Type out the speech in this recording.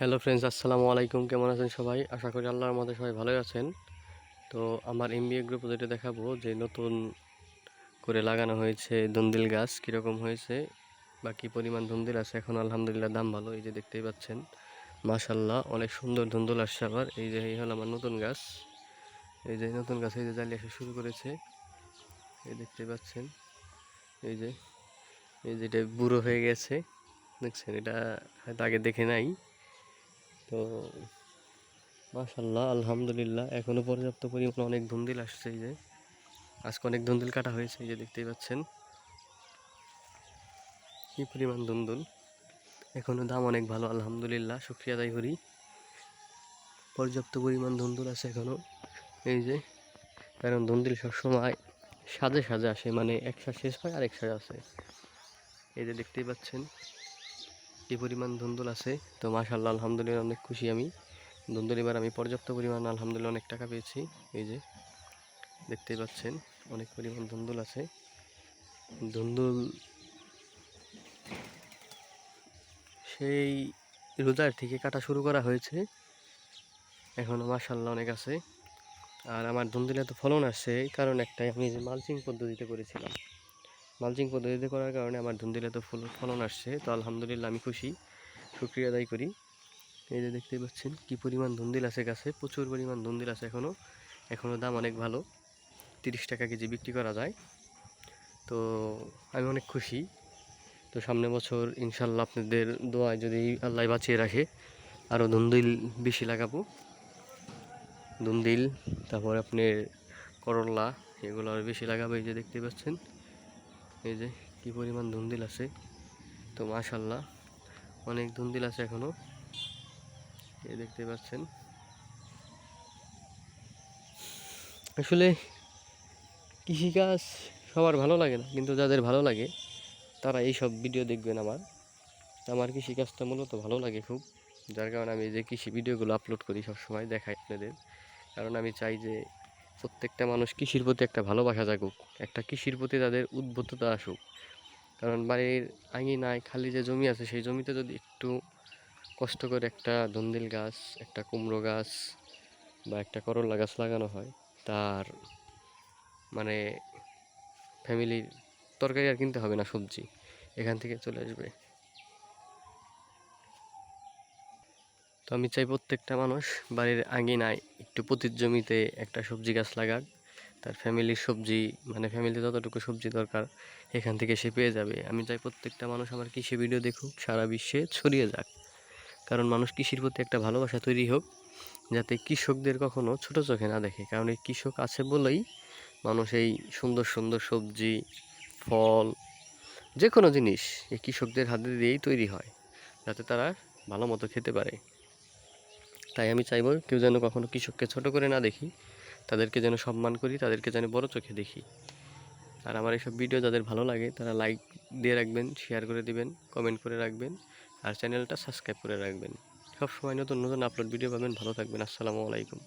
Hello friends, আসসালামু আলাইকুম। কেমন আছেন সবাই? আশা করি আল্লাহর মধ্যে সবাই ভালোই আছেন। তো আমার এমবিএ গ্রুপ যেটা দেখাবো যে নতুন করে লাগানো হয়েছে দন্দিল গাছ, কীরকম হয়েছে বা কী পরিমাণ ধুন্দুল আছে। এখন আলহামদুলিল্লাহ দাম ভালো, এই যে দেখতেই পাচ্ছেন। মাশাল্লাহ অনেক সুন্দর ধুন্দুল আসছে আবার। এই যে, এই হলো আমার নতুন গাছ। এই যে, নতুন গাছ, এই যে জ্বালিয়ে আসা শুরু করেছে। এই দেখতেই পাচ্ছেন। এই যে, এই যেটা বুড়ো হয়ে গেছে। দেখছেন, এটা হয়তো আগে দেখে নাই। তো মাশাল্লাহ আলহামদুলিল্লাহ এখনও পর্যাপ্ত পরিমাণ অনেক ধুন্দিল আসছে এই যে। আজকে অনেক ধুন্দুল কাটা হয়েছে, এই যে দেখতেই পাচ্ছেন। কি পরিমাণ ধুন্দুল। এখনও দাম অনেক ভালো, আলহামদুলিল্লাহ, শুক্রিয়া আদায় করি। পর্যাপ্ত পরিমাণ ধুন্দুল আছে এখনও এই যে, কারণ ধুন্দুল সবসময় সাজে সাজে আসে মানে একসাথে শেষ হয় আর একসাথে আসে। এই যে দেখতেই পাচ্ছেন। কি পরিমাণ ধুন্দুল আছে। তো মাশাল্লাহ আলহামদুলিল্লাহ অনেক খুশি আমি। ধুন্দুল এবার আমি পর্যাপ্ত পরিমাণ, আলহামদুলিল্লাহ অনেক টাকা পেয়েছি। এই যে, দেখতেই পাচ্ছেন, অনেক পরিমাণ ধুন্দুল আছে। ধুন্দুল সেই রোজার থেকে কাটা শুরু করা হয়েছে। এখনও মাশাল্লাহ অনেক আছে। আর আমার ধুন্দুলে তো ফলন আসছে এই কারণ একটাই আমি যে মালচিং পদ্ধতিতে করেছিলাম। মালচিং পদ্ধতিতে করার কারণে আমার ধুন্দুলে তো ফুল, ফলন আসছে, তো আলহামদুলিল্লাহ আমি খুশি, শুক্রিয়া আদায় করি। এই যে দেখতেই পাচ্ছেন কি পরিমাণ ধুন্দিল আছে গাছে, প্রচুর পরিমাণ ধুন্দিল আছে এখনও এখনও দাম অনেক ভালো, তিরিশ টাকা কেজি বিক্রি করা যায়। তো আমি অনেক খুশি, তো সামনে বছর ইনশাল্লাহ আপনাদের দোয়ায় যদি আল্লাহ বাঁচিয়ে রাখে আরও ধুন্দিল বেশি লাগাবো। ধুন্দিল তারপর আপনার করল্লা এগুলো আরও বেশি লাগাবো, এই যে দেখতে পাচ্ছেন। এই যে কি পরিমাণ ধুন্দিল আছে। তো মাশাল্লাহ অনেক ধুন্দিল আছে এখনও। এ দেখতে পাচ্ছেন। আসলে কৃষিকাজ সবার ভালো লাগে না, কিন্তু যাদের ভালো লাগে, তারা এই সব ভিডিও দেখবেন আমার। আমার কৃষিকাজটা মূলত ভালো লাগে খুব, যার কারণে আমি যে কৃষি ভিডিওগুলো আপলোড করি সবসময় দেখাই আপনাদের। কারণ আমি চাই যে প্রত্যেকটা মানুষ কৃষির প্রতি একটা ভালোবাসা জাগুক, একটা কৃষির প্রতি তাদের উদ্বুদ্ধতা আসুক। কারণ বাড়ির আঙিনায় খালি যে জমি আছে, সেই জমিতে যদি একটু কষ্ট করে একটা ধন্দিল গাছ, একটা কুমড়ো গাছ বা একটা করলা গাছ লাগানো হয়, তার মানে ফ্যামিলির তরকারি আর কিনতে হবে না সবজি, এখান থেকে চলে আসবে। তো আমি চাই প্রত্যেকটা মানুষ বাড়ির আঙিনায় একটু পতির জমিতে একটা সবজি গাছ লাগাক। তার ফ্যামিলির সবজি মানে ফ্যামিলিতে যতটুকু সবজি দরকার, এখান থেকে সে পেয়ে যাবে। আমি চাই প্রত্যেকটা মানুষ আমার কৃষি ভিডিও দেখুক, সারা বিশ্বে ছড়িয়ে যাক। কারণ মানুষ কৃষির প্রতি একটা ভালোবাসা তৈরি হোক, যাতে কৃষকদের কখনো ছোট চোখে না দেখে। কারণ এই কৃষক আছে বলেই মানুষ এই সুন্দর সুন্দর সবজি, ফল যে কোনো জিনিস এই কৃষকদের হাতে দিয়েই তৈরি হয়, যাতে তারা ভালো মতো খেতে পারে। তাই আমি চাইব কেউ যেন কখনো কৃষককে ছোট করে না দেখি, তাদেরকে যেন সম্মান করি, তাদেরকে যেন বড় চোখে দেখি। আর আমার এইসব ভিডিও যাদের ভালো লাগে, তারা লাইক দিয়ে রাখবেন শেয়ার করে দিবেন কমেন্ট করে রাখবেন, আর চ্যানেলটা সাবস্ক্রাইব করে রাখবেন। সবসময় নতুন নতুন আপলোড ভিডিও পাবেন। ভালো থাকবেন। আসসালামু আলাইকুম।